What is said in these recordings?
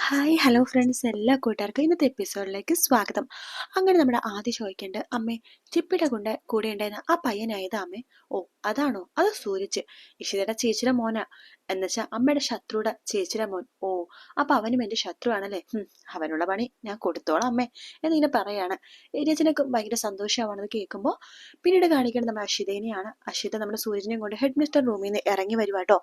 Hi hello friends എല്ലാ കൂട്ടുകാർക്കും ഇന്നത്തെ എപ്പിസോഡിലേക്ക് സ്വാഗതം. അങ്ങനെ നമ്മുടെ ആദ്യം ചോദിക്കേണ്ടത് അമ്മേ ചിപ്പിയുടെ കൊണ്ട് കൂടെ ഉണ്ടായിരുന്ന ആ പയ്യനായത് അമ്മേ? ഓ അതാണോ? അത് സൂരജ്? ഇഷിതയുടെ ചേച്ചിയുടെ മോനാ. എന്നുവെച്ചാൽ അമ്മയുടെ ശത്രുടെ ചേച്ചിയുടെ മോൻ. ഓ അപ്പൊ അവനും എന്റെ ശത്രുവാണല്ലേ? അവനുള്ള പണി ഞാൻ കൊടുത്തോളാം അമ്മേ എന്നിങ്ങനെ പറയാണ്. രചനക്ക് ഭയങ്കര സന്തോഷമാണെന്ന് കേൾക്കുമ്പോൾ പിന്നീട് കാണിക്കുന്നത് നമ്മുടെ അഷിതേനെയാണ് അഷിത നമ്മുടെ സൂര്യനെയും കൊണ്ട് ഹെഡ് മിസ്റ്റർ റൂമിൽ നിന്ന് ഇറങ്ങി വരുവാട്ടോ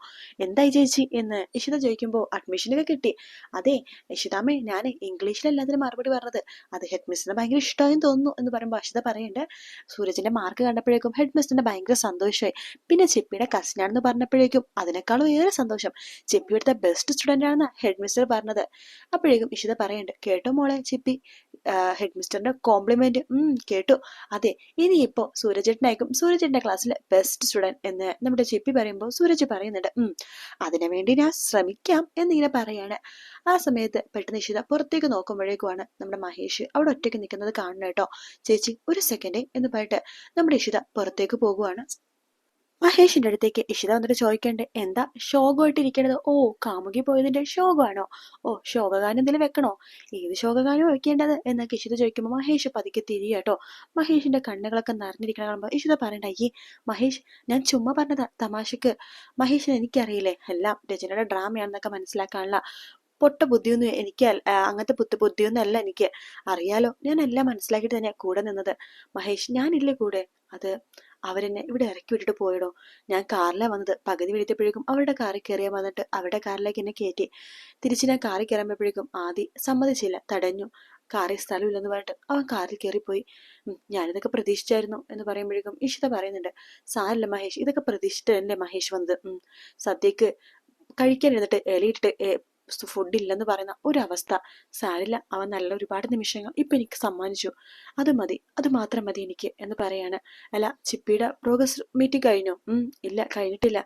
എന്തായി ചേച്ചി എന്ന് ഇഷിത ചോദിക്കുമ്പോൾ അഡ്മിഷനൊക്കെ കിട്ടി. അതെ ഇഷിതാമ്മേ ഞാൻ ഇംഗ്ലീഷിലല്ലാതിന് മറുപടി പറഞ്ഞത്. അത് ഹെഡ് മിസ്റ്ററിന് ഭയങ്കര ഇഷ്ടമായും തോന്നുന്നു എന്ന് പറയുമ്പോൾ അഷിത പറയുന്നുണ്ട് സൂരജിന്റെ മാർക്ക് കണ്ടപ്പോഴേക്കും ഹെഡ് മിസ്റ്ററിന് ഭയങ്കര സന്തോഷമായി. പിന്നെ ചിപ്പിയുടെ കസിനാണെന്ന് പറഞ്ഞപ്പോഴേക്കും അതിനേക്കാളും ഏറെ സന്തോഷം. ചിപ്പി ഇവിടുത്തെ ബെസ്റ്റ് സ്റ്റുഡന്റ് ആണെന്ന് ഹെഡ് മിസ്റ്റർ പറഞ്ഞത്. അപ്പോഴേക്കും ഇഷിത പറയുന്നുണ്ട് കേട്ടോ മോളെ ചിപ്പി. ഹെഡ് മിസ്റ്ററിന്റെ കോംപ്ലിമെന്റ് കേട്ടു. അതെ ഇനിയിപ്പോൾ സൂരജേട്ടനായിരിക്കും സൂരജേട്ടന്റെ ക്ലാസ്സിലെ ബെസ്റ്റ് സ്റ്റുഡന്റ് എന്ന് നമ്മുടെ ചിപ്പി പറയുമ്പോൾ സൂരജ് പറയുന്നുണ്ട്. അതിനു വേണ്ടി ഞാൻ ശ്രമിക്കാം എന്നിങ്ങനെ പറയാണ്. ആ സമയത്ത് പെട്ടെന്ന് ഇഷിത പുറത്തേക്ക് നോക്കുമ്പോഴേക്കുമാണ് നമ്മുടെ മഹേഷ് അവിടെ ഒറ്റയ്ക്ക് നിൽക്കുന്നത് കാണണം കേട്ടോ. ചേച്ചി ഒരു സെക്കൻഡ് എന്ന് പറഞ്ഞിട്ട് നമ്മുടെ ഇഷിത പുറത്തേക്ക് പോകുവാണ്. മഹേഷിന്റെ അടുത്തേക്ക് ഇഷിത വന്നിട്ട് ചോദിക്കണ്ടേ എന്താ ശോകമായിട്ടിരിക്കണത് ഓ കാമുകി പോയതിന്റെ ശോകമാണോ? ഓ ശോകഗാനം എന്തെങ്കിലും വെക്കണോ? ഏത് ശോകഗാനം വെക്കേണ്ടത്? എന്നൊക്കെ ഇഷിത ചോദിക്കുമ്പോൾ മഹേഷ് പതുക്കെ തിരിയ കേട്ടോ. മഹേഷിന്റെ കണ്ണുകളൊക്കെ നിറഞ്ഞിരിക്കണ കാണുമ്പോൾ ഇഷിത പറയണ്ട ഈ മഹേഷ് ഞാൻ ചുമ്മാ പറഞ്ഞതാ തമാശക്ക്. മഹേഷിന് എനിക്കറിയില്ലേ എല്ലാം രചനയുടെ ഡ്രാമയാണെന്നൊക്കെ മനസ്സിലാക്കാനുള്ള പൊട്ട ബുദ്ധിയൊന്നും എനിക്ക് അങ്ങനത്തെ പുത്ത് ബുദ്ധിയൊന്നും അല്ല എനിക്ക്. അറിയാലോ ഞാൻ എല്ലാം മനസ്സിലാക്കിയിട്ട് തന്നെ കൂടെ നിന്നത്. മഹേഷ് ഞാനില്ലേ കൂടെ? അത് അവരെന്നെ ഇവിടെ ഇറക്കി വിട്ടിട്ട് പോയടോ. ഞാൻ കാറിലാണ് വന്നത്. പകുതി വീഴ്ത്തിയപ്പോഴേക്കും അവരുടെ കാറിൽ കയറിയാൽ വന്നിട്ട് അവരുടെ കാറിലേക്ക് എന്നെ കയറ്റി. തിരിച്ച് ഞാൻ കാറിൽ കയറുമ്പോഴേക്കും ആദി സമ്മതിച്ചില്ല. തടഞ്ഞു. കാറിൽ സ്ഥലമില്ലെന്ന് പറഞ്ഞിട്ട് അവൻ കാറിൽ കയറിപ്പോയി. ഞാനിതൊക്കെ പ്രതീക്ഷിച്ചായിരുന്നു എന്ന് പറയുമ്പോഴേക്കും ഇഷിത പറയുന്നുണ്ട് സാരല്ല മഹേഷ് ഇതൊക്കെ പ്രതീക്ഷിച്ചിട്ടല്ലേ മഹേഷ് വന്നത്? സദ്യക്ക് കഴിക്കാൻ ഇരുന്നിട്ട് ഇലയിട്ടിട്ട് ഫുഡ് ഇല്ലെന്ന് പറയുന്ന ഒരവസ്ഥ. സാരില്ല അവൻ നല്ല ഒരുപാട് നിമിഷങ്ങൾ ഇപ്പൊ എനിക്ക് സമ്മാനിച്ചു. അത് മതി അത് മാത്രം മതി എനിക്ക് എന്ന് പറയാണ്. അല്ല ചിപ്പിയുടെ പ്രോഗ്രസ് മീറ്റിംഗ് കഴിഞ്ഞോ? ഇല്ല കഴിഞ്ഞിട്ടില്ല.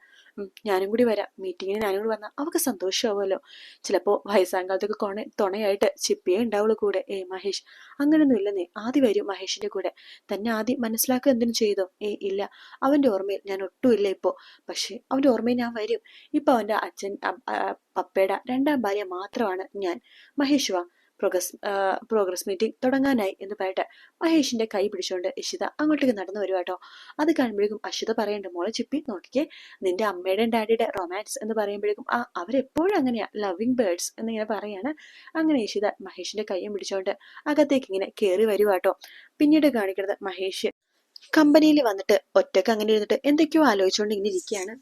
ഞാനും കൂടി വരാം. മീറ്റിങ്ങിന് ഞാനും കൂടി വന്നാൽ അവൾക്ക് സന്തോഷമാവുമല്ലോ ചിലപ്പോ വയസ്സാങ്കാലത്തൊക്കെ കൊണ തുണയായിട്ട് ചിപ്പിയേ ഉണ്ടാവുള്ളൂ കൂടെ. ഏ മഹേഷ് അങ്ങനെയൊന്നും ഇല്ലെന്നേ. ആദ്യ വരും മഹേഷിന്റെ കൂടെ. തന്നെ ആദ്യം മനസ്സിലാക്കുക എന്തിനും ചെയ്തോ? ഏ ഇല്ല. അവന്റെ ഓർമ്മയിൽ ഞാൻ ഒട്ടുമില്ല ഇപ്പോ. പക്ഷേ അവന്റെ ഓർമ്മയിൽ ഞാൻ വരും. ഇപ്പൊ അവന്റെ അച്ഛൻ പപ്പയുടെ രണ്ടാം ഭാര്യ മാത്രമാണ് ഞാൻ. മഹേഷ് വാ. പ്രോഗ്രസ് പ്രോഗ്രസ് മീറ്റിംഗ് തുടങ്ങാനായി എന്ന് പറയട്ടെ. മഹേഷിന്റെ കൈ പിടിച്ചുകൊണ്ട് ഇഷിത അങ്ങോട്ടേക്ക് നടന്നു വരുവാട്ടോ അത് കാണുമ്പോഴേക്കും അഷിത പറയേണ്ട മോളെ ചിപ്പി നോക്കിക്കേ നിന്റെ അമ്മയുടെയും ഡാഡിയുടെ റൊമാൻസ് എന്ന് പറയുമ്പോഴേക്കും ആ അവരെപ്പോഴും അങ്ങനെയാ ലവിങ് ബേർഡ്സ് എന്നിങ്ങനെ പറയാണ്. അങ്ങനെ ഇഷിത മഹേഷിന്റെ കൈയും പിടിച്ചുകൊണ്ട് അകത്തേക്ക് ഇങ്ങനെ കയറി വരുവാട്ടോ പിന്നീട് കാണിക്കുന്നത് മഹേഷ്. കമ്പനിയിൽ വന്നിട്ട് ഒറ്റയ്ക്ക് അങ്ങനെ ഇരുന്നിട്ട് എന്തൊക്കെയോ ആലോചിച്ചുകൊണ്ട് ഇങ്ങനെ ഇരിക്കുകയാണ്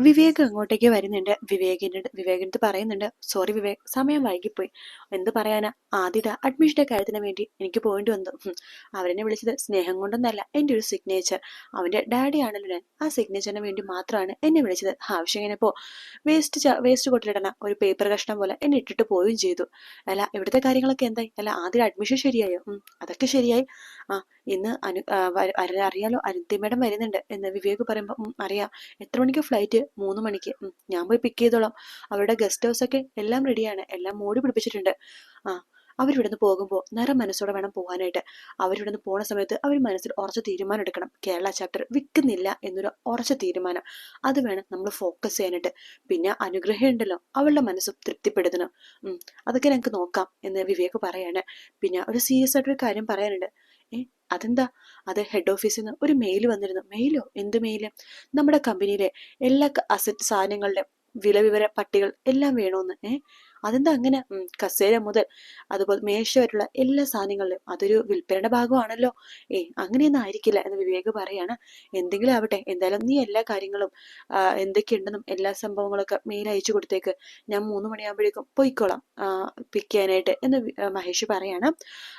വിവേക് അങ്ങോട്ടേക്ക് വരുന്നുണ്ട്. വിവേകിനോട് വിവേകിന്റെ അടുത്ത് പറയുന്നുണ്ട് സോറി വിവേക് സമയം വൈകിപ്പോയി. എന്ത് പറയാനാ? ആദ്യത അഡ്മിഷന്റെ കാര്യത്തിന് വേണ്ടി എനിക്ക് പോയിന്റ് വന്നു. അവരെന്നെ വിളിച്ചത് സ്നേഹം കൊണ്ടൊന്നല്ല എന്റെ ഒരു സിഗ്നേച്ചർ അവന്റെ ഡാഡി ആണല്ലോ ഞാൻ. ആ സിഗ്നേച്ചറിന് വേണ്ടി മാത്രമാണ് എന്നെ വിളിച്ചത്. ആവശ്യം പോ. വേസ്റ്റ് വേസ്റ്റ് കൊട്ടിലിടണ. ഒരു പേപ്പർ കഷ്ണം പോലെ എന്നെ ഇട്ടിട്ട് പോവുകയും ചെയ്തു. അല്ല ഇവിടുത്തെ കാര്യങ്ങളൊക്കെ എന്തായി? അല്ല ആദ്യം അഡ്മിഷൻ ശരിയായോ? അതൊക്കെ ശരിയായി. ആ ഇന്ന് അനു അറിയാലോ? അരുന്തി മേഡം വരുന്നുണ്ട് എന്ന് വിവേക് പറയുമ്പോൾ അറിയാം. എത്ര മണിക്ക് ഫ്ലൈറ്റ് മൂന്ന് മണിക്ക്. ഞാൻ പോയി പിക്ക് ചെയ്തോളാം. അവരുടെ ഗസ്റ്റ് ഒക്കെ എല്ലാം റെഡിയാണ് എല്ലാം മൂടി പിടിപ്പിച്ചിട്ടുണ്ട്. ആ അവരിവിടുന്ന് പോകുമ്പോൾ നിറം മനസ്സോടെ വേണം പോകാനായിട്ട്. അവരിവിടുന്ന് പോണ സമയത്ത് അവർ മനസ്സിൽ ഉറച്ച തീരുമാനം എടുക്കണം. കേരള ചാപ്റ്റർ വിൽക്കുന്നില്ല എന്നൊരു ഉറച്ച തീരുമാനം. അത് വേണം നമ്മൾ ഫോക്കസ് ചെയ്യാനായിട്ട്. പിന്നെ അനുഗ്രഹം ഉണ്ടല്ലോ അവളുടെ മനസ്സ് തൃപ്തിപ്പെടുത്തണം. അതൊക്കെ ഞങ്ങൾക്ക് നോക്കാം എന്ന് വിവേക് പറയാണ്. പിന്നെ ഒരു സീരിയസ് ആയിട്ടൊരു കാര്യം പറയാനുണ്ട്. ഏ? അതെന്താ? അത് ഹെഡ് ഓഫീസിൽ നിന്ന് ഒരു മെയിൽ വന്നിരുന്നു. മെയിലോ എന്ത് മെയിൽ നമ്മുടെ കമ്പനിയിലെ എല്ലാ അസറ്റ് സാധനങ്ങളുടെ വിലവിവര പട്ടികൾ എല്ലാം വേണമെന്ന് ഏ? അതെന്താ അങ്ങനെ? കസേര മുതൽ അതുപോലെ മേശ വരെയുള്ള എല്ലാ സാധനങ്ങളിലും അതൊരു വിൽപ്പനയുടെ ഭാഗമാണല്ലോ. ഏ അങ്ങനെയൊന്നും ആയിരിക്കില്ല എന്ന് വിവേക് പറയാണ്. എന്തെങ്കിലും ആവട്ടെ എന്തായാലും നീ എല്ലാ കാര്യങ്ങളും എന്തൊക്കെയുണ്ടെന്നും എല്ലാ സംഭവങ്ങളൊക്കെ മെയിൽ അയച്ചു കൊടുത്തേക്ക്. ഞാൻ മൂന്ന് മണിയാകുമ്പോഴേക്കും പോയിക്കോളാം പിക്ക് ചെയ്യാനായിട്ട് എന്ന് മഹേഷ് പറയാണ്.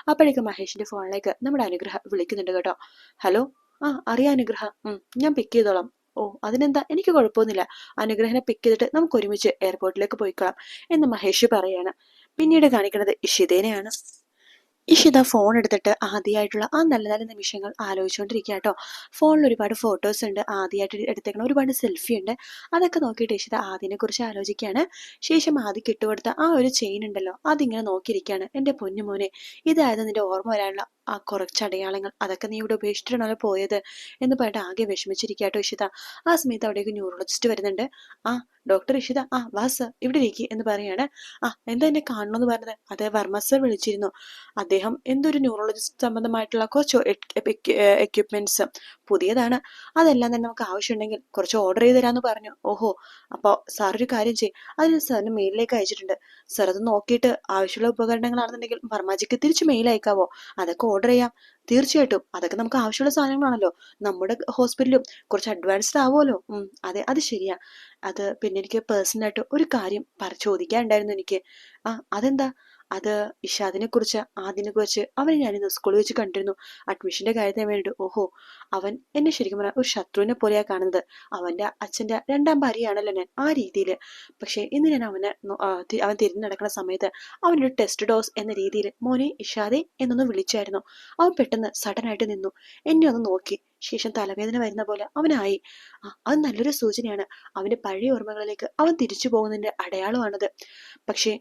അപ്പോഴേക്കും മഹേഷിന്റെ ഫോണിലേക്ക് നമ്മുടെ അനുഗ്രഹം വിളിക്കുന്നുണ്ട് കേട്ടോ. ഹലോ? ആ അറിയാം അനുഗ്രഹ. ഉം, ഞാൻ പിക്ക് ചെയ്തോളാം. ഓ അതിനെന്താ? എനിക്ക് കുഴപ്പമൊന്നുമില്ല. അനുഗ്രഹനെ പിക്ക് ചെയ്തിട്ട് നമുക്ക് ഒരുമിച്ച് എയർപോർട്ടിലേക്ക് പോയിക്കളാം എന്ന് മഹേഷ് പറയാണ്. പിന്നീട് കാണിക്കുന്നത് ഇഷിതേനെയാണ്. ഇഷിത ഫോൺ എടുത്തിട്ട് ആദ്യമായിട്ടുള്ള ആ നല്ല നല്ല നിമിഷങ്ങൾ ആലോചിച്ചുകൊണ്ടിരിക്കുക കേട്ടോ. ഫോണിൽ ഒരുപാട് ഫോട്ടോസ് ഉണ്ട്. ആദ്യമായിട്ട് എടുത്തേക്കണം ഒരുപാട് സെൽഫി ഉണ്ട്. അതൊക്കെ നോക്കിയിട്ട് ഇഷിത ആദ്യനെ കുറിച്ച് ആലോചിക്കുകയാണ്. ശേഷം ആദ്യം കിട്ടുകൊടുത്ത ആ ഒരു ചെയിൻ ഉണ്ടല്ലോ അതിങ്ങനെ നോക്കിയിരിക്കുകയാണ്. എന്റെ പൊന്നുമോനെ ഇതായത് നിന്റെ ഓർമ്മ വരാനുള്ള ആ കുറച്ച് അടയാളങ്ങൾ അതൊക്കെ നീ ഇവിടെ ഉപേക്ഷിച്ചിട്ടാണല്ലോ പോയത് എന്ന് പറഞ്ഞിട്ട് ആകെ വിഷമിച്ചിരിക്കാട്ടോ ഇഷിത. ആ സമയത്ത് അവിടേക്ക് ന്യൂറോളജിസ്റ്റ് വരുന്നുണ്ട്. ആ ഡോക്ടർ ഇഷിത ആ വാസ് ഇവിടെ ഇരിക്കുക എന്ന് പറയാണ്. ആ എന്താ എന്നെ കാണണമെന്ന് പറഞ്ഞത്? അതെ വർമ്മ സർ വിളിച്ചിരുന്നു. അദ്ദേഹം എന്തൊരു ന്യൂറോളജിസ്റ്റ് സംബന്ധമായിട്ടുള്ള കുറച്ച് എക്യുപ്മെന്റ്സ് പുതിയതാണ്. അതെല്ലാം തന്നെ നമുക്ക് ആവശ്യമുണ്ടെങ്കിൽ കുറച്ച് ഓർഡർ ചെയ്ത് തരാമെന്ന് പറഞ്ഞു. ഓഹോ അപ്പോൾ സാർ ഒരു കാര്യം ചെയ്യും. അതിന് സാറിന് മെയിലിലേക്ക് അയച്ചിട്ടുണ്ട്. സാർ അത് നോക്കിയിട്ട് ആവശ്യമുള്ള ഉപകരണങ്ങളാണെന്നുണ്ടെങ്കിൽ വർമ്മജിക്ക് തിരിച്ച് മെയിൽ അയക്കാവോ? അതൊക്കെ ഓർഡർ ചെയ്യാം. തീർച്ചയായിട്ടും. അതൊക്കെ നമുക്ക് ആവശ്യമുള്ള സാധനങ്ങളാണല്ലോ. നമ്മുടെ ഹോസ്പിറ്റലും കുറച്ച് അഡ്വാൻസ്ഡ് ആവുമല്ലോ. അതെ അത് ശരിയാ. അത് പിന്നെ എനിക്ക് പേഴ്സണലായിട്ട് ഒരു കാര്യം ചോദിക്കാനുണ്ടായിരുന്നു എനിക്ക്. ആ അതെന്താ? അത് ഇഷാദിനെ കുറിച്ച് ആദിനെ കുറിച്ച് അവനെ ഞാനിന്ന് സ്കൂളിൽ വെച്ച് കണ്ടിരുന്നു. അഡ്മിഷന്റെ കാര്യത്തിന് വേണ്ടിയിട്ട്. ഓഹോ അവൻ എന്നെ ശരിക്കും പറഞ്ഞാൽ ഒരു ശത്രുവിനെ പോലെയാണ് കാണുന്നത്. അവന്റെ അച്ഛന്റെ രണ്ടാം ഭാര്യയാണല്ലോ ഞാൻ ആ രീതിയിൽ പക്ഷേ ഇന്ന് ഞാൻ അവനെ അവൻ തിരിഞ്ഞു നടക്കുന്ന സമയത്ത് അവനൊരു ടെസ്റ്റ് ഡോസ് എന്ന രീതിയിൽ മോനെ ഇഷാദെ എന്നൊന്ന് വിളിച്ചായിരുന്നു. അവൻ പെട്ടെന്ന് സഡൻ ആയിട്ട് നിന്നു. എന്നെ ഒന്ന് നോക്കി. ശേഷം തലവേദന വരുന്ന പോലെ അവനായി. അത് നല്ലൊരു സൂചനയാണ്. അവന്റെ പഴയ ഓർമ്മകളിലേക്ക് അവൻ തിരിച്ചു പോകുന്നതിന്റെ അടയാളമാണത്. പക്ഷേ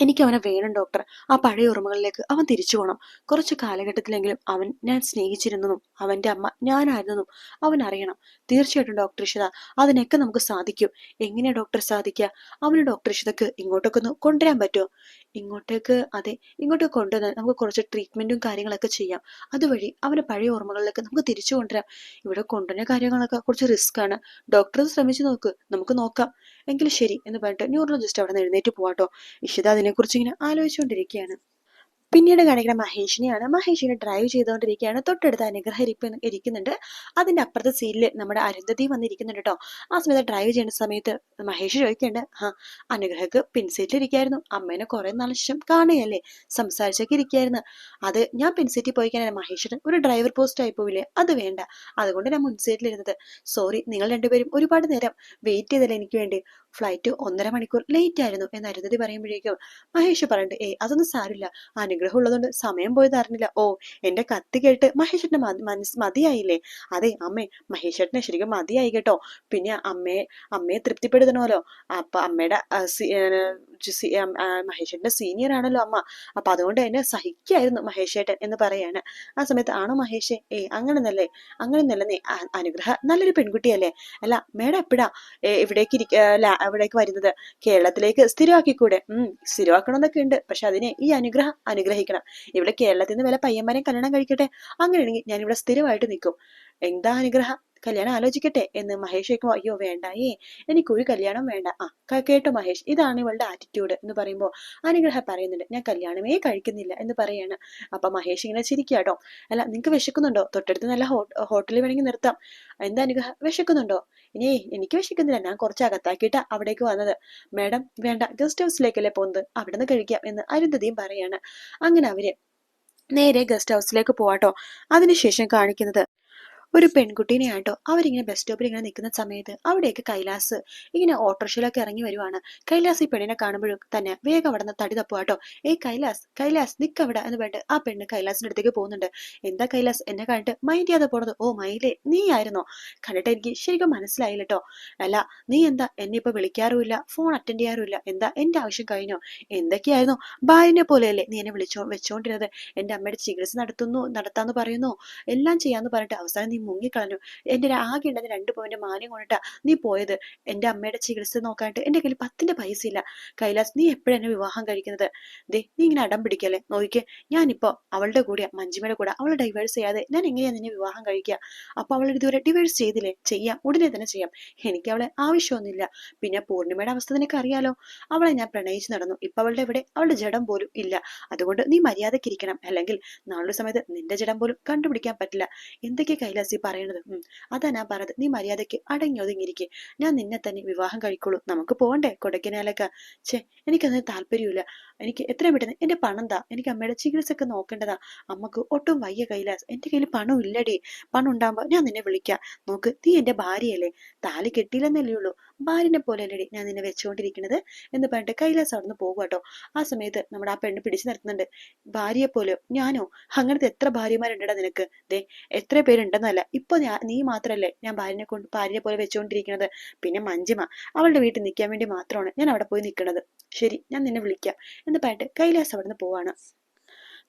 എനിക്ക് അവനെ വേണം ഡോക്ടർ ആ പഴയ ഓർമ്മകളിലേക്ക് അവൻ തിരിച്ചു പോകണം കുറച്ച് കാലഘട്ടത്തിലെങ്കിലും അവൻ ഞാൻ സ്നേഹിച്ചിരുന്നതും അവന്റെ അമ്മ ഞാനായിരുന്നതും അവൻ അറിയണം. തീർച്ചയായിട്ടും ഡോക്ടർ ഇഷിത അതിനൊക്കെ നമുക്ക് സാധിക്കും. എങ്ങനെയാ ഡോക്ടർ സാധിക്കുക? അവന് ഡോക്ടർ ഇഷിതക്ക് ഇങ്ങോട്ടൊക്കെ ഒന്ന് കൊണ്ടുവരാൻ പറ്റുമോ? ഇങ്ങോട്ടേക്ക് അതെ ഇങ്ങോട്ട് കൊണ്ടുവന്നാൽ നമുക്ക് കുറച്ച് ട്രീറ്റ്മെന്റും കാര്യങ്ങളൊക്കെ ചെയ്യാം. അതുവഴി അവന് പഴയ ഓർമ്മകളിലേക്ക് നമുക്ക് തിരിച്ചു കൊണ്ടുവരാം. ഇവിടെ കൊണ്ടുവരുന്ന കാര്യങ്ങളൊക്കെ കുറച്ച് റിസ്ക് ആണ്. ഡോക്ടർ ശ്രമിച്ചു നോക്ക്. നമുക്ക് നോക്കാം. എങ്കിൽ ശരി എന്ന് പറഞ്ഞിട്ട് ന്യൂറോളജിസ്റ്റ് അവിടെ നിന്ന് എഴുന്നേറ്റ് പോവാട്ടോ. ഇഷിത അതിനെക്കുറിച്ച് ഇങ്ങനെ ആലോചിച്ചുകൊണ്ടിരിക്കുകയാണ്. പിന്നീട് കാണിക്കുന്ന മഹേഷിനെയാണ്. മഹേഷിനെ ഡ്രൈവ് ചെയ്തുകൊണ്ടിരിക്കുകയാണ്. തൊട്ടടുത്ത് അനുഗ്രഹ ഇരിക്കുന്നുണ്ട് അതിന്റെ അപ്പുറത്തെ സീറ്റിൽ നമ്മുടെ അരുന്ധതി വന്നിരിക്കുന്നുണ്ട് കേട്ടോ ആ സമയത്ത് ഡ്രൈവ് ചെയ്യുന്ന സമയത്ത് മഹേഷ് ചോദിക്കുന്നുണ്ട് ആ അനുഗ്രഹക്ക് പിൻസീറ്റിൽ ഇരിക്കായിരുന്നു. അമ്മേനെ കുറെ ശേഷം കാണുകയല്ലേ? സംസാരിച്ചൊക്കെ ഇരിക്കായിരുന്നു. അത് ഞാൻ പിൻസീറ്റിൽ പോയി കഴിഞ്ഞാൽ മഹേഷിന് ഒരു ഡ്രൈവർ പോസ്റ്റ് ആയി പോവില്ലേ? അത് വേണ്ട. അതുകൊണ്ട് ഞാൻ മുൻസീറ്റിൽ ഇരുന്നത്. സോറി നിങ്ങൾ രണ്ടുപേരും ഒരുപാട് നേരം വെയിറ്റ് ചെയ്തല്ലേ എനിക്ക് വേണ്ടി? ഫ്ലൈറ്റ് ഒന്നര മണിക്കൂർ ലേറ്റ് ആയിരുന്നു എന്ന് അരുന്ധതി പറയുമ്പോഴേക്കും മഹേഷ് പറഞ്ഞിട്ട് ഏയ് അതൊന്നും സാരില്ല അനുഗ്രഹം ഉള്ളതുകൊണ്ട് സമയം പോയത് അറിഞ്ഞില്ല. ഓ എന്റെ കത്തി കേട്ട് മഹേഷിന്റെ മനസ്സ് മതിയായില്ലേ? അതെ അമ്മേ മഹേഷേട്ടനെ ശരിക്കും മതിയായി കേട്ടോ. പിന്നെ അമ്മയെ അമ്മയെ തൃപ്തിപ്പെടുത്തണമല്ലോ. അപ്പൊ അമ്മയുടെ മഹേഷേട്ടന്റെ സീനിയർ ആണല്ലോ അമ്മ. അപ്പൊ അതുകൊണ്ട് തന്നെ സഹിക്കായിരുന്നു മഹേഷേട്ടൻ എന്ന് പറയാണ്. ആ സമയത്ത് ആണോ മഹേഷേ? ഏയ് അങ്ങനെന്നല്ലേ നീ അനുഗ്രഹ നല്ലൊരു പെൺകുട്ടിയല്ലേ? അല്ല മേഡം എപ്പോഴാ? ഇവിടേക്ക് ഇരിക്ക ഇവിടേക്ക് വരുന്നത്? കേരളത്തിലേക്ക് സ്ഥിരമാക്കിക്കൂടെ? ഉം സ്ഥിരമാക്കണമെന്നൊക്കെ ഉണ്ട്. പക്ഷെ അതിനെ ഈ അനുഗ്രഹം അനുഗ്രഹിക്കണം. ഇവിടെ കേരളത്തിൽ നിന്ന് വല്ല പയ്യന്മാരെ കല്യാണം കഴിക്കട്ടെ? അങ്ങനെയാണെങ്കിൽ ഞാൻ ഇവിടെ സ്ഥിരമായിട്ട് നിൽക്കും. എന്താ അനുഗ്രഹം? കല്യാണം ആലോചിക്കട്ടെ എന്ന് മഹേഷ് ചോദിക്കുമ്പോൾ അയ്യോ വേണ്ടായേ എനിക്കൊരു കല്യാണം വേണ്ട. ആ കേട്ടോ മഹേഷ്. ഇതാണ് ഇവളുടെ ആറ്റിറ്റ്യൂഡ് എന്ന് പറയുമ്പോൾ അനുഗ്രഹ പറയുന്നുണ്ട് ഞാൻ കല്യാണമേ കഴിക്കുന്നില്ല എന്ന് പറയാണ്. അപ്പൊ മഹേഷ് ഇങ്ങനെ ചിരിക്കാട്ടോ അല്ല നിങ്ങൾക്ക് വിശക്കുന്നുണ്ടോ? തൊട്ടടുത്ത് നല്ല ഹോട്ടലിൽ വേണമെങ്കിൽ നിർത്താം. എന്താ അനുഗ്രഹ വിശക്കുന്നുണ്ടോ? ഇനി എനിക്ക് വിശക്കുന്നില്ല ഞാൻ കുറച്ച് അകത്താക്കിയിട്ടാ അവിടേക്ക് വന്നത്. മേഡം വേണ്ട ഗസ്റ്റ് ഹൗസിലേക്കല്ലേ പോകുന്നത് അവിടെ നിന്ന് കഴിക്കാം എന്ന് അരുന്ധതിയും പറയാണ്. അങ്ങനെ അവർ നേരെ ഗസ്റ്റ് ഹൗസിലേക്ക് പോവാട്ടോ അതിനുശേഷം കാണിക്കുന്നത് ഒരു പെൺകുട്ടീനെ ആട്ടോ അവരിങ്ങനെ ബസ് സ്റ്റോപ്പിൽ ഇങ്ങനെ നിൽക്കുന്ന സമയത്ത് അവിടേക്ക് കൈലാസ് ഇങ്ങനെ ഓട്ടോറിക്ഷയിലൊക്കെ ഇറങ്ങി വരുവാണ്. കൈലാസ് ഈ പെണ്ണിനെ കാണുമ്പോഴും തന്നെ വേഗം അവിടെ നിന്ന് തടി തപ്പുവാട്ടോ. ഏ കൈലാസ് കൈലാസ് നിക്കവിടെ എന്ന് പറഞ്ഞിട്ട് ആ പെണ്ണ് കൈലാസിന്റെ അടുത്തേക്ക് പോകുന്നുണ്ട്. എന്താ കൈലാസ് എന്നെ കണ്ടിട്ട് മൈൻഡ് ചെയ്യാതെ പോണത്? ഓ മൈലേ നീ ആയിരുന്നോ കണ്ടിട്ട് എനിക്ക് ശരിക്കും മനസ്സിലായില്ല കേട്ടോ അല്ല നീ എന്താ? എന്നെ ഇപ്പൊ വിളിക്കാറുമില്ല ഫോൺ അറ്റൻഡ് ചെയ്യാറുമില്ല. എന്താ എന്റെ ആവശ്യം കഴിഞ്ഞോ? എന്തൊക്കെയായിരുന്നു? ഭാര്യനെ പോലെയല്ലേ നീ എന്നെ വിളിച്ചോ വെച്ചോണ്ടിരുന്നത്? എന്റെ അമ്മയുടെ ചികിത്സ നടത്തുന്നു നടത്താന്ന് പറയുന്നു എല്ലാം ചെയ്യാന്ന് പറഞ്ഞിട്ട് അവസാനം നീ മുങ്ങിക്കളഞ്ഞു. എന്റെ ആകെ ഉണ്ടെന്ന് രണ്ട് പോയിന്റ് മാന്യം കൊണ്ടിട്ടാ നീ പോയത്. എന്റെ അമ്മയുടെ ചികിത്സ നോക്കാനായിട്ട് എന്റെ കയ്യിൽ പത്തിന്റെ പൈസ ഇല്ല കൈലാസ് നീ എപ്പോഴും എന്നെ വിവാഹം കഴിക്കുന്നത്? ദേ നീ ഇങ്ങനെ അടം പിടിക്കല്ലേ? നോക്കിക്കേ ഞാനിപ്പോ അവളുടെ കൂടെ മഞ്ജിമയുടെ കൂടെ അവളെ ഡൈവേഴ്സ് ചെയ്യാതെ ഞാൻ എങ്ങനെയാ നിന്നെ വിവാഹം കഴിക്കുക? അപ്പോൾ അവൾ ഇതുവരെ ഡിവേഴ്സ് ചെയ്തില്ലേ? ചെയ്യാം ഉടനെ തന്നെ ചെയ്യാം. എനിക്ക് അവളെ ആവശ്യമൊന്നുമില്ല. പിന്നെ പൂർണിമയുടെ അവസ്ഥ നിനക്ക് അറിയാലോ. അവളെ ഞാൻ പ്രണയിച്ച് നടന്നു. ഇപ്പൊ അവളുടെ ഇവിടെ അവളുടെ ജഡം പോലും ഇല്ല. അതുകൊണ്ട് നീ മര്യാദക്കിരിക്കണം അല്ലെങ്കിൽ നാളൊരു സമയത്ത് നിന്റെ ജഡം പോലും കണ്ടുപിടിക്കാൻ പറ്റില്ല. എന്തൊക്കെ കൈലാസ് മനസ്സിൽ പറയണത്. അതാ ഞാൻ പറഞ്ഞത്. നീ മര്യാദയ്ക്ക് അടങ്ങി ഒതുങ്ങിയിരിക്കെ. ഞാൻ നിന്നെ തന്നെ വിവാഹം കഴിക്കുള്ളൂ നമുക്ക് പോകണ്ടേ കൊടക്കനാലൊക്കെ? ഛേ എനിക്കതിന് താല്പര്യമില്ല എനിക്ക് എത്രയും പെട്ടെന്ന് എന്റെ പണം താ എനിക്ക് അമ്മയുടെ ചികിത്സ ഒക്കെ നോക്കേണ്ടതാ. അമ്മയ്ക്ക് ഒട്ടും വയ്യ കൈലാസ് എന്റെ കയ്യിൽ പണം ഇല്ലടി. പണം ഉണ്ടാകുമ്പോ ഞാൻ നിന്നെ വിളിക്കാം. നോക്ക് നീ എന്റെ ഭാര്യയല്ലേ? താലി കെട്ടിയില്ലെന്നല്ലേ ഉള്ളൂ. ഭാര്യനെ പോലെ അല്ലേ ഞാൻ നിന്നെ വെച്ചുകൊണ്ടിരിക്കുന്നത് എന്ന് പറഞ്ഞിട്ട് കൈലാസ് അവിടുന്ന് പോകും കേട്ടോ. ആ സമയത്ത് നമ്മുടെ ആ പെണ്ണ് പിടിച്ചു നിർത്തുന്നുണ്ട് ഭാര്യയെ പോലെയോ? ഞാനോ? അങ്ങനത്തെ എത്ര ഭാര്യമാരുണ്ടടാ നിനക്ക്? ദേ എത്ര പേരുണ്ടെന്നല്ല. ഇപ്പൊ ഞാൻ നീ മാത്രല്ലേ ഞാൻ ഭാര്യനെ കൊണ്ട് ഭാര്യയെ പോലെ വെച്ചുകൊണ്ടിരിക്കുന്നത് പിന്നെ മഞ്ജിമ അവളുടെ വീട്ടിൽ നിൽക്കാൻ വേണ്ടി മാത്രമാണ് ഞാൻ അവിടെ പോയി നിൽക്കുന്നത് ശരി ഞാൻ നിന്നെ വിളിക്കാം എന്ന് പറഞ്ഞിട്ട് കൈലാസ് അവിടുന്ന് പോവാണ്.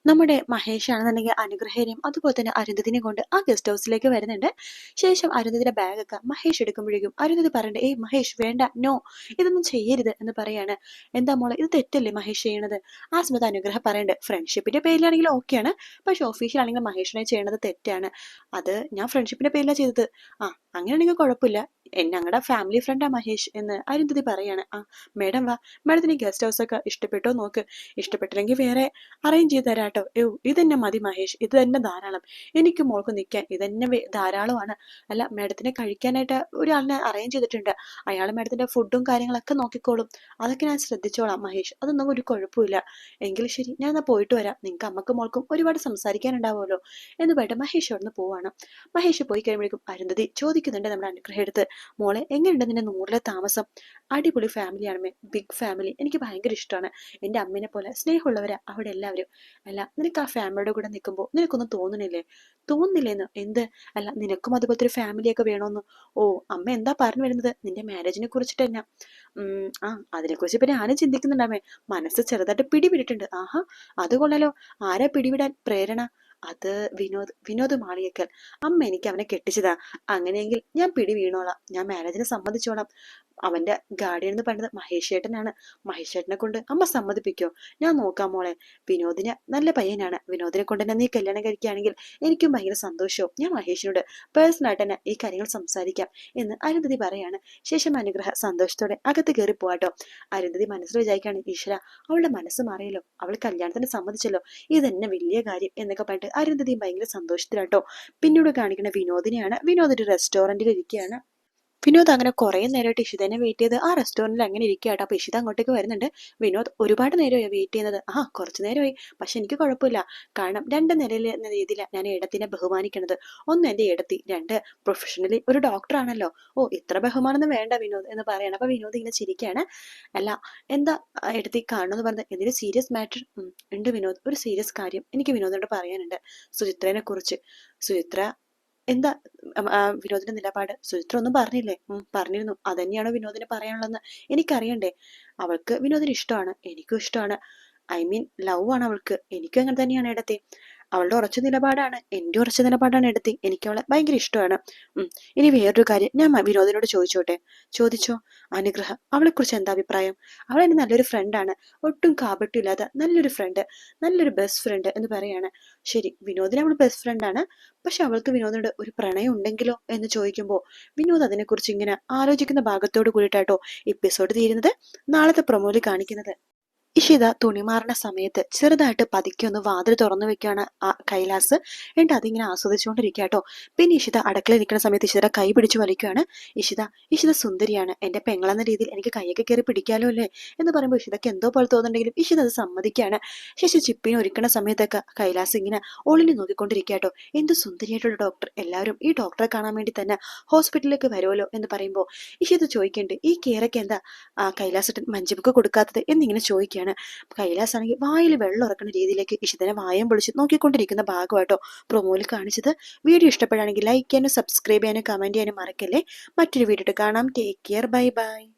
നമ്മുടെ മഹേഷ് ആണെന്നുണ്ടെങ്കിൽ അനുഗ്രഹേനെയും അതുപോലെ തന്നെ അരുന്ധതിനെ കൊണ്ട് ആ ഗസ്റ്റ് ഹൗസിലേക്ക് വരുന്നുണ്ട്. ശേഷം അരുന്ധതിയുടെ ബാഗൊക്കെ മഹേഷ് എടുക്കുമ്പോഴേക്കും അരുന്ധതി പറയണ്ടേ ഏയ് മഹേഷ് വേണ്ട നോ ഇതൊന്നും ചെയ്യരുത് എന്ന് പറയാണ്. എന്താ മോളെ ഇത് തെറ്റല്ലേ മഹേഷ് ചെയ്യണത്? ആ സമയത്ത് അനുഗ്രഹം പറയണ്ട് ഫ്രണ്ട്ഷിപ്പിന്റെ പേരിലാണെങ്കിൽ ഓക്കെയാണ് പക്ഷെ ഓഫീഷ്യൽ ആണെങ്കിൽ മഹേഷിനെ ചെയ്യണത് തെറ്റാണ്. അത് ഞാൻ ഫ്രണ്ട്ഷിപ്പിന്റെ പേരിലാണ് ചെയ്തത്. ആ അങ്ങനെയാണെങ്കിൽ കുഴപ്പമില്ല. ഞങ്ങളുടെ ഫാമിലി ഫ്രണ്ടാ മഹേഷ് എന്ന് അരുന്ധതി പറയാണ്. ആ മേഡം വാ മേഡത്തിന് ഗസ്റ്റ് ഹൗസ് ഒക്കെ ഇഷ്ടപ്പെട്ടോ നോക്ക്. ഇഷ്ടപ്പെട്ടില്ലെങ്കിൽ വേറെ അറേഞ്ച് ചെയ്ത് തരാട്ടോ. ഏ ഇതന്നെ മതി മഹേഷ് ഇത് തന്നെ ധാരാളം. എനിക്ക് മോൾക്ക് നിൽക്കാൻ തന്നെ ധാരാളമാണ് അല്ല മേഡത്തിനെ കഴിക്കാനായിട്ട് ഒരാളിനെ അറേഞ്ച് ചെയ്തിട്ടുണ്ട്. അയാൾ മേഡത്തിന്റെ ഫുഡും കാര്യങ്ങളൊക്കെ നോക്കിക്കോളും. അതൊക്കെ ഞാൻ ശ്രദ്ധിച്ചോളാം മഹേഷ്. അതൊന്നും ഒരു കുഴപ്പമില്ല എങ്കിൽ ശരി ഞാൻ എന്നാ പോയിട്ട് വരാം. നിങ്ങൾക്ക് അമ്മക്കും മോൾക്കും ഒരുപാട് സംസാരിക്കാനുണ്ടാവുമല്ലോ. എന്ന് പറഞ്ഞിട്ട് മഹേഷ് അവിടെ നിന്ന് പോവാണ്. മഹേഷ് പോയി കഴിയുമ്പോഴേക്കും അരുന്ധതി ചോദിക്കുന്നുണ്ട് നമ്മുടെ അനുഗ്രഹം എടുത്ത്. മോളെ എങ്ങനെയുണ്ട് നിന്റെ നൂറിലെ താമസം? അടിപൊളി ഫാമിലിയാണ് മേ ബിഗ് ഫാമിലി എനിക്ക് ഭയങ്കര ഇഷ്ടമാണ് എന്റെ അമ്മേനെ പോലെ സ്നേഹമുള്ളവരാ അവിടെ എല്ലാവരും. അല്ല നിനക്ക് ആ ഫാമിലിയുടെ കൂടെ നിൽക്കുമ്പോൾ നിനക്കൊന്നും തോന്നുന്നില്ലേ തോന്നുന്നില്ലേന്ന് എന്ത്? അല്ല നിനക്കും അതുപോലത്തെ ഒരു ഫാമിലിയൊക്കെ വേണമെന്ന് ഓ അമ്മ എന്താ പറഞ്ഞു വരുന്നത്? നിന്റെ മാരേജിനെ കുറിച്ചിട്ട് തന്നെ ആ അതിനെക്കുറിച്ച് പിന്നെ ഞാനും ചിന്തിക്കുന്നുണ്ടാമേ. മനസ്സ് ചെറുതായിട്ട് പിടിപിടിട്ടുണ്ട് ആഹാ അത് കൊള്ളാലോ. ആരാ പിടിവിടാൻ? പ്രേരണ? അത് വിനോദ് വിനോദ് മാളിയക്കൽ അമ്മ എനിക്ക് അവനെ കെട്ടിച്ചതാ. അങ്ങനെയെങ്കിൽ ഞാൻ പിടി വീണോളാം. ഞാൻ മാനേജിനെ സമ്മതിച്ചോളാം. അവന്റെ ഗാർഡിയൻ എന്ന് പറയുന്നത് മഹേഷ് ചേട്ടനാണ് മഹേഷ് ചേട്ടനെ കൊണ്ട് അമ്മ സമ്മതിപ്പിക്കോ? ഞാൻ നോക്കാം മോളെ. വിനോദിന് നല്ല പയ്യനാണ്. വിനോദിനെ കൊണ്ട് തന്നെ നീ കല്യാണം കഴിക്കുകയാണെങ്കിൽ എനിക്കും ഭയങ്കര സന്തോഷവും. ഞാൻ മഹേഷിനോട് പേഴ്സണലായിട്ട് തന്നെ ഈ കാര്യങ്ങൾ സംസാരിക്കാം എന്ന് അരുന്ധതി പറയാണ്. ശേഷം അനുഗ്രഹ സന്തോഷത്തോടെ അകത്ത് കയറി പോവാട്ടോ. അരുന്ധതി മനസ്സിൽ വിചാരിക്കുകയാണ് ഈശ്വര അവളുടെ മനസ്സ് മാറിയല്ലോ. അവൾ കല്യാണത്തിന് സമ്മതിച്ചല്ലോ. ഇതന്നെ വലിയ കാര്യം എന്നൊക്കെ പറഞ്ഞിട്ട് അരുന്ധതിയും ഭയങ്കര സന്തോഷത്തിലാട്ടോ. പിന്നീട് കാണിക്കുന്ന വിനോദിനെയാണ്. വിനോദ് ഒരു റെസ്റ്റോറന്റിൽ ഇരിക്കുകയാണ്. വിനോദ് അങ്ങനെ കുറെ നേരമായിട്ട് ഇഷിതനെ വെയിറ്റ് ചെയ്ത് ആ റെസ്റ്റോറന്റിൽ അങ്ങനെ ഇരിക്കുകയാട്ടോ. അപ്പൊ ഇഷിത അങ്ങോട്ടേക്ക് വരുന്നുണ്ട്. വിനോദ് ഒരുപാട് നേരമായി വെയിറ്റ് ചെയ്യുന്നത്. ആ കുറച്ച് നേരമായി. പക്ഷെ എനിക്ക് കുഴപ്പമില്ല. കാരണം രണ്ട് നിലയിൽ എന്ന രീതിയിലാണ് ഞാൻ ഇടത്തിനെ ബഹുമാനിക്കുന്നത് ഒന്ന് എന്റെ ഇടത്തി രണ്ട് പ്രൊഫഷണലി ഒരു ഡോക്ടറാണല്ലോ ഓ ഇത്ര ബഹുമാനൊന്നും വേണ്ട വിനോദ് എന്ന് പറയണം. അപ്പോൾ വിനോദ് ഇങ്ങനെ ചിരിക്കുകയാണ്. അല്ല എന്താ ഇടത്തി കാണുമെന്ന് പറഞ്ഞത് എന്തൊരു സീരിയസ് മാറ്റർ ഉണ്ട് വിനോദ്. ഒരു സീരിയസ് കാര്യം എനിക്ക് വിനോദിനോട് പറയാനുണ്ട്. സുചിത്രനെ കുറിച്ച് സുചിത്ര എന്താ? വിനോദിന്റെ നിലപാട്. സുചിത്ര ഒന്നും പറഞ്ഞില്ലേ? പറഞ്ഞിരുന്നു. അതന്നെയാണോ വിനോദിന് പറയാനുള്ളതെന്ന് എനിക്കറിയണ്ടേ. അവൾക്ക് വിനോദിന് ഇഷ്ടമാണ്. എനിക്കും ഇഷ്ടമാണ്. ഐ മീൻ ലവ് ആണ് അവൾക്ക്. എനിക്കും അങ്ങനെ തന്നെയാണ് ഇടത്തെ അവളുടെ ഉറച്ച നിലപാടാണ്. എന്റെ ഉറച്ച നിലപാടാണ് എടുത്തി. എനിക്ക് അവളെ ഭയങ്കര ഇഷ്ടമാണ്. ഇനി വേറൊരു കാര്യം ഞാൻ വിനോദിനോട് ചോദിച്ചോട്ടെ? ചോദിച്ചോ? അനുഗ്രഹം. അവളെക്കുറിച്ച് എന്താ അഭിപ്രായം? അവൾ എന്റെ നല്ലൊരു ഫ്രണ്ടാണ് ഒട്ടും കാപട്ടില്ലാത്ത നല്ലൊരു ഫ്രണ്ട് നല്ലൊരു ബെസ്റ്റ് ഫ്രണ്ട് എന്ന് പറയാണ്. ശരി വിനോദിന് അവൾ ബെസ്റ്റ് ഫ്രണ്ടാണ് പക്ഷെ അവൾക്ക് വിനോദിനോട് ഒരു പ്രണയം ഉണ്ടെങ്കിലോ എന്ന് ചോദിക്കുമ്പോൾ വിനോദ് അതിനെക്കുറിച്ച് ഇങ്ങനെ ആലോചിക്കുന്ന ഭാഗത്തോട് കൂടിയിട്ടാട്ടോ എപ്പിസോഡ് തീരുന്നത്. നാളത്തെ പ്രൊമോയിൽ കാണിക്കുന്നത്. ഇഷിത തുണി മാറുന്ന സമയത്ത് ചെറുതായിട്ട് പതുക്കി ഒന്ന് വാതിൽ തുറന്നു വെക്കുകയാണ് കൈലാസ്. എന്നിട്ട് അതിങ്ങനെ ആസ്വദിച്ചുകൊണ്ടിരിക്കുക കേട്ടോ പിന്നെ ഇഷിത അടുക്കളയിൽ നിൽക്കുന്ന സമയത്ത് ഇഷിതയുടെ കൈ പിടിച്ചു വലിക്കുകയാണ്. ഇഷിത ഇഷിത സുന്ദരിയാണ്. എന്റെ പെങ്ങളെന്ന രീതിയിൽ എനിക്ക് കൈയൊക്കെ കയറി പിടിക്കാലോ അല്ലേ? എന്ന് പറയുമ്പോൾ ഇഷിതക്ക് എന്തോ പോലെ തോന്നുന്നുണ്ടെങ്കിലും ഇഷിത അത് സമ്മതിക്കുകയാണ്. ശേഷം ചിപ്പിനെ ഒരുക്കുന്ന സമയത്തൊക്കെ കൈലാസ് ഇങ്ങനെ ഒളിഞ്ഞു നോക്കിക്കൊണ്ടിരിക്കുക കേട്ടോ എന്ത് സുന്ദരിയായിട്ടുള്ള ഡോക്ടർ. എല്ലാവരും ഈ ഡോക്ടറെ കാണാൻ വേണ്ടി തന്നെ ഹോസ്പിറ്റലിലേക്ക് വരുമല്ലോ എന്ന് പറയുമ്പോൾ ഇഷിത ചോദിക്കുന്നുണ്ട് ഈ കെയറൊക്കെ എന്താ? ആ കൈലാസട്ടൻ മഞ്ജുമുക്ക് കൊടുക്കാത്തത്? എന്നിങ്ങനെ ചോദിക്കുകയാണ്. കൈലാസ് ആണെങ്കിൽ വായിൽ വെള്ളം ഇറക്കുന്ന രീതിയിലേക്ക് ഇഷിതനെ വായം പൊളിച്ച് നോക്കിക്കൊണ്ടിരിക്കുന്ന ഭാഗമായിട്ടോ പ്രൊമോയിൽ കാണിച്ചത്. വീഡിയോ ഇഷ്ടപ്പെടുകയാണെങ്കിൽ ലൈക്ക് ചെയ്യാനും സബ്സ്ക്രൈബ് ചെയ്യാനും കമന്റ് ചെയ്യാനും മറക്കല്ലേ. മറ്റൊരു വീഡിയോ കാണാം. Take care bye bye